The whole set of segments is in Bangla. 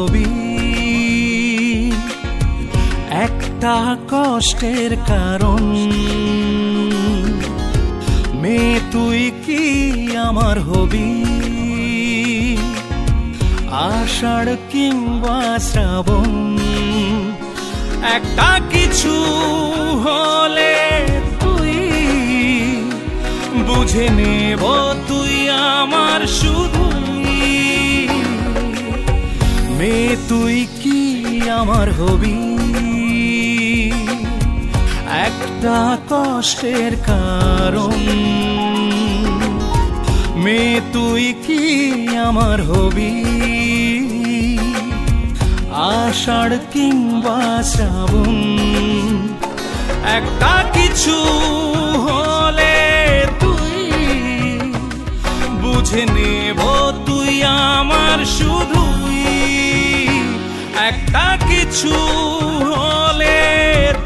হবি একটা কষ্টের কারণ। মেয়ে, তুই কি আমার হবি? আষাঢ় কিংবা শ্রাবণ। একটা কিছু হলে তুই বুঝে নেব তুই আমার শুধুই তুই কি আমার হবি? একটা কষ্টের কারণ। মেয়ে, তুই কি আমার হবি? আষাঢ় কিংবা শ্রাবণ। একটা কিছু হলে তুই বুঝে নেব তুই আমার শুধুই একটা কিছু হলে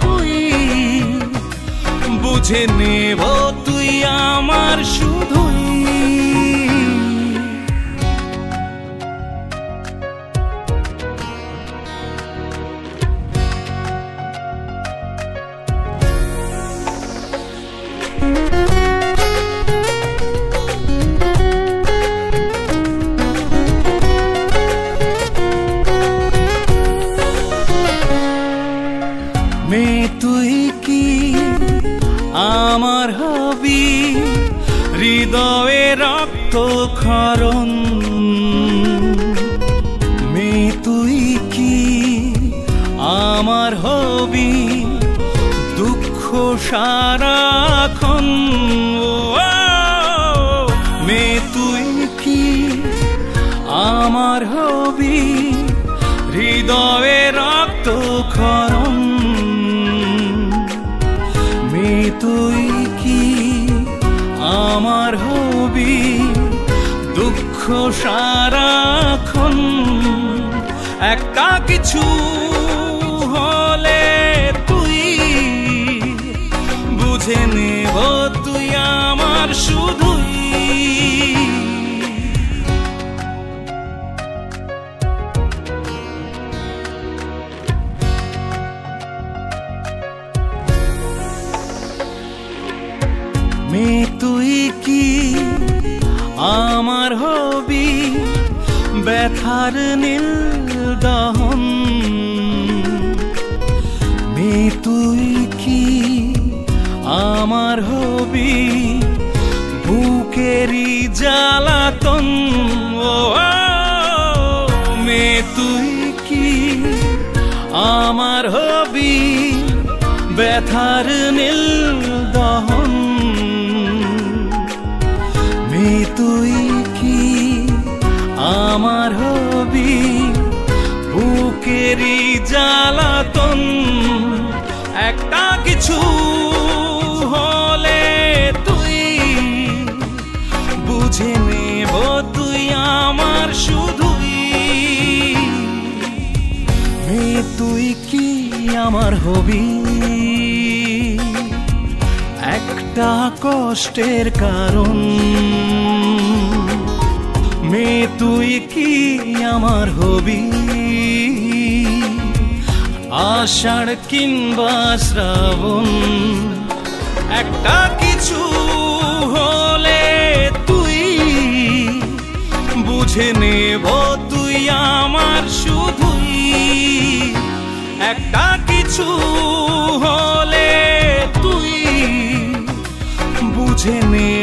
তুই বুঝে নেব তুই আমার শুধুই মেয়ে তুই কি আমার হবি? হৃদয়ে রক্ত খরণ মে তুই কি আমার হবি? দুঃখ সারাক্ষণ মেয়ে তুই কি আমার হবি? হৃদয়ে হবি দুঃখ সারাক্ষণ একটা কিছু হলে তুই বুঝে নেব তুই আমার শুধুই। মেয়ে তুই কি ব্যথার নীল দহন। মেয়ে তুই কি আমার হবি? বুকেরই জ্বালাতন। ও মেয়ে তুই কি আমার হবি? ব্যথার নীল দহন। মেয়ে তুই আমার হবি, বুকেরই জ্বালাতন। একটা কিছু হলে তুই বুঝে নেব তুই আমার শুধুই। তুই কি আমার হবি? একটা কষ্টের কারণ। মে তুই কি আমার হবি? আষাঢ় কিংবা শ্রাবণ, একটা কিছু হলে তুই বুঝে নেব তুই আমার শুধুই। একটা কিছু হলে তুই বুঝে নেব